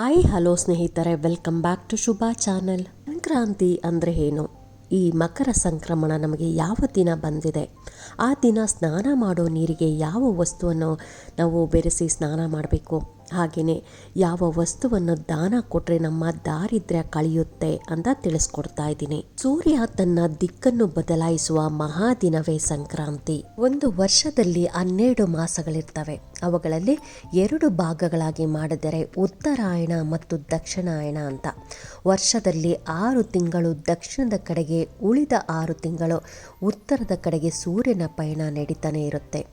Hi, hello ಸ್ನೇಹಿತರೆ welcome back to Shubha channel Sankranti ಅಂದರೆ ಏನು? ಈ ಮಕರ ಸಂಕ್ರಮಣ ನಮಗೆ ಯಾವ ದಿನ ಬಂದಿದೆ? ಆ ದಿನ ಸ್ನಾನ ಮಾಡೋ ನೀರಿಗೆ ಯಾವ ವಸ್ತುವನ್ನು ನಾವು ಬೆರೆಸಿ ಸ್ನಾನ ಮಾಡಬೇಕು? ಹಾಗೆಯೇ ಯಾವ ವಸ್ತುವನ್ನು ದಾನ ಕೊಟ್ಟರೆ ನಮ್ಮ ದಾರಿದ್ರ್ಯ ಕಳೆಯುತ್ತೆ ಅಂತ ತಿಳಿಸ್ಕೊಡ್ತಾ ಇದ್ದೀನಿ. ಸೂರ್ಯ ತನ್ನ ದಿಕ್ಕನ್ನು ಬದಲಾಯಿಸುವ ಮಹಾದಿನವೇ ಸಂಕ್ರಾಂತಿ. ಒಂದು ವರ್ಷದಲ್ಲಿ ಹನ್ನೆರಡು ಮಾಸಗಳಿರ್ತವೆ. ಅವುಗಳಲ್ಲಿ ಎರಡು ಭಾಗಗಳಾಗಿ ಮಾಡಿದರೆ ಉತ್ತರಾಯಣ ಮತ್ತು ದಕ್ಷಿಣಾಯಣ ಅಂತ. ವರ್ಷದಲ್ಲಿ ಆರು ತಿಂಗಳು ದಕ್ಷಿಣದ ಕಡೆಗೆ ಉಳಿದ ಆರು ತಿಂಗಳು ಉತ್ತರದ ಕಡೆಗೆ ಸೂರ್ಯನ ಪಯಣ ನಡೀತಾನೆ ಇರುತ್ತೆ.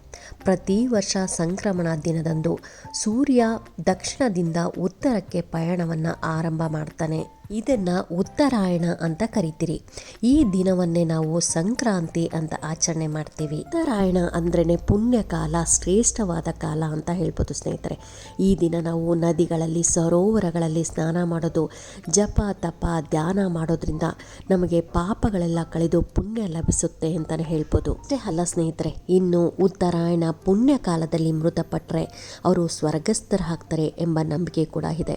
ಪ್ರತಿ ವರ್ಷ ಸಂಕ್ರಮಣ ದಿನದಂದು ಸೂರ್ಯ ದಕ್ಷಿಣದಿಂದ ಉತ್ತರಕ್ಕೆ ಪಯಣವನ್ನು ಆರಂಭ ಮಾಡ್ತಾನೆ. ಇದನ್ನ ಉತ್ತರಾಯಣ ಅಂತ ಕರಿತೀರಿ. ಈ ದಿನವನ್ನೇ ನಾವು ಸಂಕ್ರಾಂತಿ ಅಂತ ಆಚರಣೆ ಮಾಡ್ತೀವಿ. ಉತ್ತರಾಯಣ ಅಂದ್ರೇ ಪುಣ್ಯ ಕಾಲ ಶ್ರೇಷ್ಠವಾದ ಕಾಲ ಅಂತ ಹೇಳ್ಬೋದು ಸ್ನೇಹಿತರೆ. ಈ ದಿನ ನಾವು ನದಿಗಳಲ್ಲಿ, ಸರೋವರಗಳಲ್ಲಿ ಸ್ನಾನ ಮಾಡೋದು, ಜಪ, ತಪ, ಧ್ಯಾನ ಮಾಡೋದ್ರಿಂದ ನಮಗೆ ಪಾಪಗಳೆಲ್ಲ ಕಳೆದು ಪುಣ್ಯ ಲಭಿಸುತ್ತೆ ಅಂತಲೇ ಹೇಳ್ಬೋದು. ಅಷ್ಟೇ ಅಲ್ಲ ಸ್ನೇಹಿತರೆ, ಇನ್ನು ಉತ್ತರಾಯಣ ಪುಣ್ಯ ಕಾಲದಲ್ಲಿ ಮೃತಪಟ್ಟರೆ ಅವರು ಸ್ವರ್ಗಸ್ಥರಾಗ್ತಾರೆ ಎಂಬ ನಂಬಿಕೆ ಕೂಡ ಇದೆ.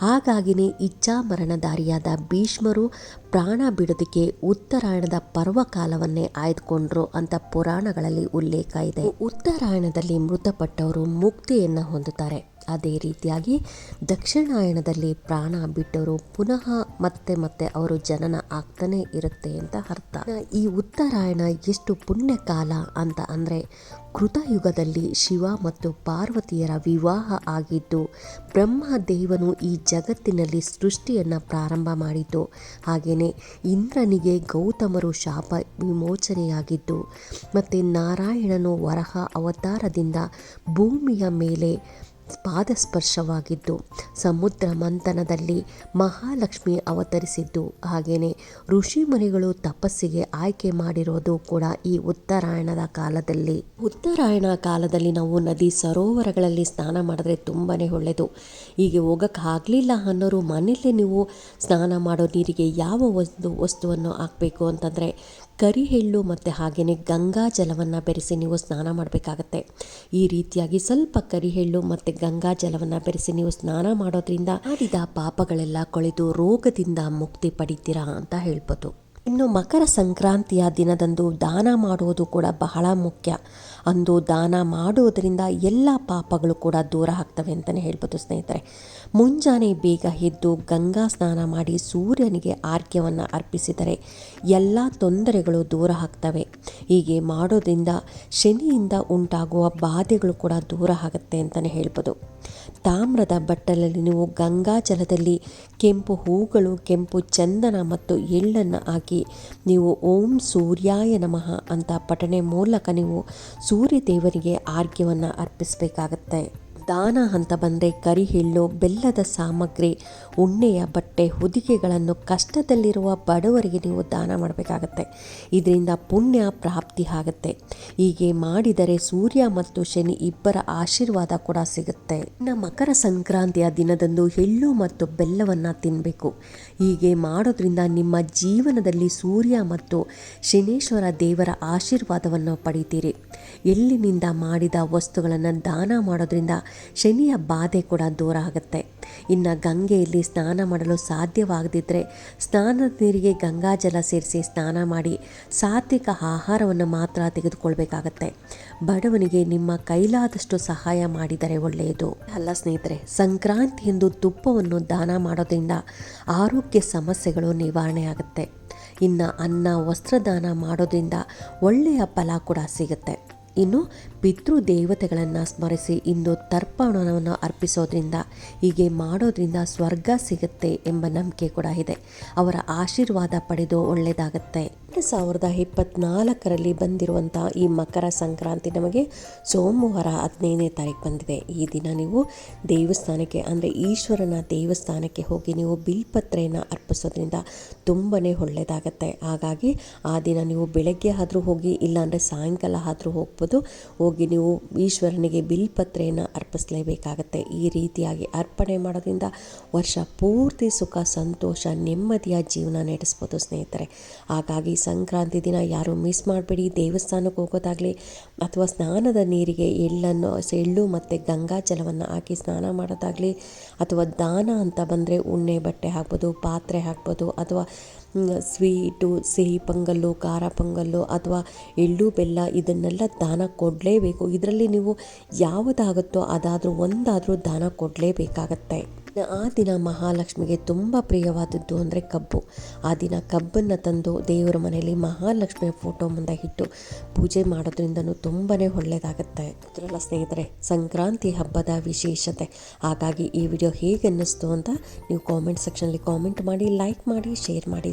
ಹಾಗಾಗಿನೇ ಇಚ್ಛಾಮರಣಧಾರಿಯಾದ ಭೀಷ್ಮರು ಪ್ರಾಣ ಬಿಡೋದಕ್ಕೆ ಉತ್ತರಾಯಣದ ಪರ್ವಕಾಲವನ್ನೇ ಆಯ್ದುಕೊಂಡ್ರು ಅಂತ ಪುರಾಣಗಳಲ್ಲಿ ಉಲ್ಲೇಖ ಇದೆ. ಉತ್ತರಾಯಣದಲ್ಲಿ ಮೃತಪಟ್ಟವರು ಮುಕ್ತಿಯನ್ನು ಹೊಂದುತ್ತಾರೆ. ಅದೇ ರೀತಿಯಾಗಿ ದಕ್ಷಿಣಾಯಣದಲ್ಲಿ ಪ್ರಾಣ ಬಿಟ್ಟವರು ಪುನಃ ಮತ್ತೆ ಮತ್ತೆ ಅವರು ಜನನ ಆಗ್ತಾನೆ ಇರುತ್ತೆ ಅಂತ ಅರ್ಥ. ಈ ಉತ್ತರಾಯಣ ಎಷ್ಟು ಪುಣ್ಯ ಕಾಲ ಅಂತ ಅಂದರೆ ಕೃತಯುಗದಲ್ಲಿ ಶಿವ ಮತ್ತು ಪಾರ್ವತಿಯರ ವಿವಾಹ ಆಗಿದ್ದು ಬ್ರಹ್ಮ ದೇವನು ಈ ಜಗತ್ತಿನಲ್ಲಿ ಸೃಷ್ಟಿಯನ್ನು ಪ್ರಾರಂಭ ಮಾಡಿದ್ದು. ಹಾಗೆಯೇ ಇಂದ್ರನಿಗೆ ಗೌತಮರು ಶಾಪ ವಿಮೋಚನೆಯಾಗಿದ್ದು, ಮತ್ತು ನಾರಾಯಣನು ವರಹ ಅವತಾರದಿಂದ ಭೂಮಿಯ ಮೇಲೆ ಪಾದಸ್ಪರ್ಶವಾಗಿದ್ದು ಸಮುದ್ರ ಮಂಥನದಲ್ಲಿ ಮಹಾಲಕ್ಷ್ಮಿ ಅವತರಿಸಿದ್ದು. ಹಾಗೆಯೇ ಋಷಿಮುನಿಗಳು ತಪಸ್ಸಿಗೆ ಆಯ್ಕೆ ಮಾಡಿರೋದು ಕೂಡ ಈ ಉತ್ತರಾಯಣದ ಕಾಲದಲ್ಲಿ. ಉತ್ತರಾಯಣ ಕಾಲದಲ್ಲಿ ನಾವು ನದಿ ಸರೋವರಗಳಲ್ಲಿ ಸ್ನಾನ ಮಾಡಿದ್ರೆ ತುಂಬಾ ಒಳ್ಳೆಯದು ಹೀಗೆ ಹೋಗಕ್ಕೆ ಆಗಲಿಲ್ಲ ಅನ್ನೋರು ಮನೆಯಲ್ಲೇ ನೀವು ಸ್ನಾನ ಮಾಡೋ ನೀರಿಗೆ ಯಾವ ಒಂದು ವಸ್ತುವನ್ನು ಹಾಕಬೇಕು ಅಂತಂದರೆ ಕರಿಹೆಳ್ಳು ಮತ್ತು ಹಾಗೆಯೇ ಗಂಗಾ ಜಲವನ್ನು ಬೆರೆಸಿ ನೀವು ಸ್ನಾನ ಮಾಡಬೇಕಾಗತ್ತೆ. ಈ ರೀತಿಯಾಗಿ ಸ್ವಲ್ಪ ಕರಿಹೆಳ್ಳು ಮತ್ತು ಗಂಗಾ ಜಲವನ್ನು ಬೆರೆಸಿ ನೀವು ಸ್ನಾನ ಮಾಡೋದ್ರಿಂದ ಮಾಡಿದ ಪಾಪಗಳೆಲ್ಲ ಕೊಳೆದು ರೋಗದಿಂದ ಮುಕ್ತಿ ಪಡಿತೀರಾ ಅಂತ ಹೇಳ್ಬೋದು. ಇನ್ನು ಮಕರ ಸಂಕ್ರಾಂತಿಯ ದಿನದಂದು ದಾನ ಮಾಡುವುದು ಕೂಡ ಬಹಳ ಮುಖ್ಯ. ಅಂದು ದಾನ ಮಾಡುವುದರಿಂದ ಎಲ್ಲ ಪಾಪಗಳು ಕೂಡ ದೂರ ಆಗ್ತವೆ ಅಂತಲೇ ಹೇಳ್ಬೋದು ಸ್ನೇಹಿತರೆ. ಮುಂಜಾನೆ ಬೇಗ ಎದ್ದು ಗಂಗಾ ಸ್ನಾನ ಮಾಡಿ ಸೂರ್ಯನಿಗೆ ಆರ್ಘ್ಯವನ್ನು ಅರ್ಪಿಸಿದರೆ ಎಲ್ಲ ತೊಂದರೆಗಳು ದೂರ ಆಗ್ತವೆ. ಹೀಗೆ ಮಾಡೋದ್ರಿಂದ ಶನಿಯಿಂದ ಉಂಟಾಗುವ ಬಾಧೆಗಳು ಕೂಡ ದೂರ ಆಗುತ್ತೆ ಅಂತಲೇ ಹೇಳ್ಬೋದು. ತಾಮ್ರದ ಬಟ್ಟಲಲ್ಲಿ ನೀವು ಗಂಗಾ ಜಲದಲ್ಲಿ ಕೆಂಪು ಹೂಗಳು, ಕೆಂಪು ಚಂದನ ಮತ್ತು ಎಳ್ಳನ್ನು ಹಾಕಿ ನೀವು ಓಂ ಸೂರ್ಯಾಯ ನಮಃ ಅಂತ ಪಠಣೆ ಮೂಲಕ ನೀವು ಸೂರ್ಯ ದೇವರಿಗೆ ಆರ್ಘ್ಯವನ್ನು ಅರ್ಪಿಸಬೇಕಾಗತ್ತೆ. ದಾನ ಅಂತ ಬಂದರೆ ಕರಿಹಿಳ್ಳು ಬೆಲ್ಲದ ಸಾಮಗ್ರಿ ಉಣ್ಣೆಯ ಬಟ್ಟೆ, ಹೊದಿಕೆಗಳನ್ನು ಕಷ್ಟದಲ್ಲಿರುವ ಬಡವರಿಗೆ ನೀವು ದಾನ ಮಾಡಬೇಕಾಗತ್ತೆ. ಇದರಿಂದ ಪುಣ್ಯ ಪ್ರಾಪ್ತಿ ಆಗುತ್ತೆ. ಹೀಗೆ ಮಾಡಿದರೆ ಸೂರ್ಯ ಮತ್ತು ಶನಿ ಇಬ್ಬರ ಆಶೀರ್ವಾದ ಕೂಡ ಸಿಗುತ್ತೆ. ಇನ್ನು ಮಕರ ಸಂಕ್ರಾಂತಿಯ ದಿನದಂದು ಎಳ್ಳು ಮತ್ತು ಬೆಲ್ಲವನ್ನು ತಿನ್ನಬೇಕು ಹೀಗೆ ಮಾಡೋದ್ರಿಂದ ನಿಮ್ಮ ಜೀವನದಲ್ಲಿ ಸೂರ್ಯ ಮತ್ತು ಶನೇಶ್ವರ ದೇವರ ಆಶೀರ್ವಾದವನ್ನು ಪಡಿತೀರಿ. ಎಳ್ಳಿನಿಂದ ಮಾಡಿದ ವಸ್ತುಗಳನ್ನು ದಾನ ಮಾಡೋದ್ರಿಂದ ಶನಿಯ ಬಾಧೆ ಕೂಡ ದೂರ ಆಗುತ್ತೆ. ಇನ್ನು ಗಂಗೆಯಲ್ಲಿ ಸ್ನಾನ ಮಾಡಲು ಸಾಧ್ಯವಾಗದಿದ್ದರೆ ಸ್ನಾನದ ನೀರಿಗೆ ಗಂಗಾಜಲ ಸೇರಿಸಿ ಸ್ನಾನ ಮಾಡಿ ಸಾತ್ವಿಕ ಆಹಾರವನ್ನು ಮಾತ್ರ ತೆಗೆದುಕೊಳ್ಬೇಕಾಗತ್ತೆ. ಬಡವನಿಗೆ ನಿಮ್ಮ ಕೈಲಾದಷ್ಟು ಸಹಾಯ ಮಾಡಿದರೆ ಒಳ್ಳೆಯದು. ಅಲ್ಲ ಸ್ನೇಹಿತರೆ, ಸಂಕ್ರಾಂತಿ ಎಂದು ತುಪ್ಪವನ್ನು ದಾನ ಮಾಡೋದ್ರಿಂದ ಆರೋಗ್ಯ ಸಮಸ್ಯೆಗಳು ನಿವಾರಣೆ ಆಗುತ್ತೆ ಇನ್ನು ಅನ್ನ, ವಸ್ತ್ರದಾನ ಮಾಡೋದ್ರಿಂದ ಒಳ್ಳೆಯ ಫಲ ಕೂಡ ಸಿಗುತ್ತೆ. ಇನ್ನು ಪಿತೃ ದೇವತೆಗಳನ್ನು ಸ್ಮರಿಸಿ ಇಂದು ತರ್ಪಣವನ್ನು ಅರ್ಪಿಸೋದ್ರಿಂದ, ಹೀಗೆ ಮಾಡೋದ್ರಿಂದ ಸ್ವರ್ಗ ಸಿಗುತ್ತೆ ಎಂಬ ನಂಬಿಕೆ ಕೂಡ ಇದೆ. ಅವರ ಆಶೀರ್ವಾದ ಪಡೆದು ಒಳ್ಳೆಯದಾಗತ್ತೆ. ಎರಡು ಸಾವಿರದ ಇಪ್ಪತ್ನಾಲ್ಕರಲ್ಲಿ ಬಂದಿರುವಂಥ ಈ ಮಕರ ಸಂಕ್ರಾಂತಿ ನಮಗೆ ಸೋಮವಾರ ಹದಿನೈದನೇ ತಾರೀಕು ಬಂದಿದೆ. ಈ ದಿನ ನೀವು ದೇವಸ್ಥಾನಕ್ಕೆ, ಅಂದರೆ ಈಶ್ವರನ ದೇವಸ್ಥಾನಕ್ಕೆ ಹೋಗಿ ನೀವು ಬಿಲ್ಪತ್ರೆಯನ್ನು ಅರ್ಪಿಸೋದ್ರಿಂದ ತುಂಬಾ ಒಳ್ಳೆಯದಾಗತ್ತೆ ಹಾಗಾಗಿ ಆ ದಿನ ನೀವು ಬೆಳಗ್ಗೆ ಆದರೂ ಹೋಗಿ, ಇಲ್ಲಾಂದರೆ ಸಾಯಂಕಾಲ ಆದರೂ ಹೋಗ್ಬೋದು. ಹೋಗಿ ನೀವು ಈಶ್ವರನಿಗೆ ಬಿಲ್ಪತ್ರೆಯನ್ನು ಅರ್ಪಿಸಲೇಬೇಕಾಗತ್ತೆ. ಈ ರೀತಿಯಾಗಿ ಅರ್ಪಣೆ ಮಾಡೋದ್ರಿಂದ ವರ್ಷ ಪೂರ್ತಿ ಸುಖ, ಸಂತೋಷ, ನೆಮ್ಮದಿಯ ಜೀವನ ನಡೆಸ್ಬೋದು ಸ್ನೇಹಿತರೆ. ಹಾಗಾಗಿ ಸಂಕ್ರಾಂತಿ ದಿನ ಯಾರು ಮಿಸ್ ಮಾಡಬೇಡಿ. ದೇವಸ್ಥಾನಕ್ಕೆ ಹೋಗೋದಾಗಲಿ ಅಥವಾ ಸ್ನಾನದ ನೀರಿಗೆ ಎಳ್ಳನ್ನು, ಎಳ್ಳು ಮತ್ತು ಗಂಗಾ ಜಲವನ್ನು ಹಾಕಿ ಸ್ನಾನ ಮಾಡೋದಾಗಲಿ ಅಥವಾ ದಾನ ಅಂತ ಬಂದರೆ ಉಣ್ಣೆ, ಬಟ್ಟೆ ಹಾಕ್ಬೋದು, ಪಾತ್ರೆ ಹಾಕ್ಬೋದು ಅಥವಾ ಸ್ವೀಟು, ಸಿಹಿ ಪೊಂಗಲ್ಲು, ಖಾರ ಪೊಂಗಲ್ಲು ಅಥವಾ ಎಳ್ಳು, ಬೆಲ್ಲ ಇದನ್ನೆಲ್ಲ ದಾನ ಕೊಡಲೇಬೇಕು. ಇದರಲ್ಲಿ ನೀವು ಯಾವುದಾಗುತ್ತೋ ಅದಾದರೂ ಒಂದಾದರೂ ದಾನ ಕೊಡಲೇಬೇಕಾಗತ್ತೆ. ಆ ದಿನ ಮಹಾಲಕ್ಷ್ಮಿಗೆ ತುಂಬ ಪ್ರಿಯವಾದದ್ದು ಅಂದರೆ ಕಬ್ಬು. ಆ ದಿನ ಕಬ್ಬನ್ನು ತಂದು ದೇವರ ಮನೆಯಲ್ಲಿ ಮಹಾಲಕ್ಷ್ಮಿಯ ಫೋಟೋ ಮುಂದೆ ಇಟ್ಟು ಪೂಜೆ ಮಾಡೋದ್ರಿಂದನೂ ತುಂಬಾ ಒಳ್ಳೆಯದಾಗುತ್ತೆ. ಇದರಲ್ಲ ಸ್ನೇಹಿತರೆ, ಸಂಕ್ರಾಂತಿ ಹಬ್ಬದ ವಿಶೇಷತೆ. ಹಾಗಾಗಿ ಈ ವಿಡಿಯೋ ಹೇಗೆ ಅನ್ನಿಸ್ತು ಅಂತ ನೀವು ಕಾಮೆಂಟ್ ಸೆಕ್ಷನಲ್ಲಿ ಕಾಮೆಂಟ್ ಮಾಡಿ ಲೈಕ್ ಮಾಡಿ ಶೇರ್ ಮಾಡಿ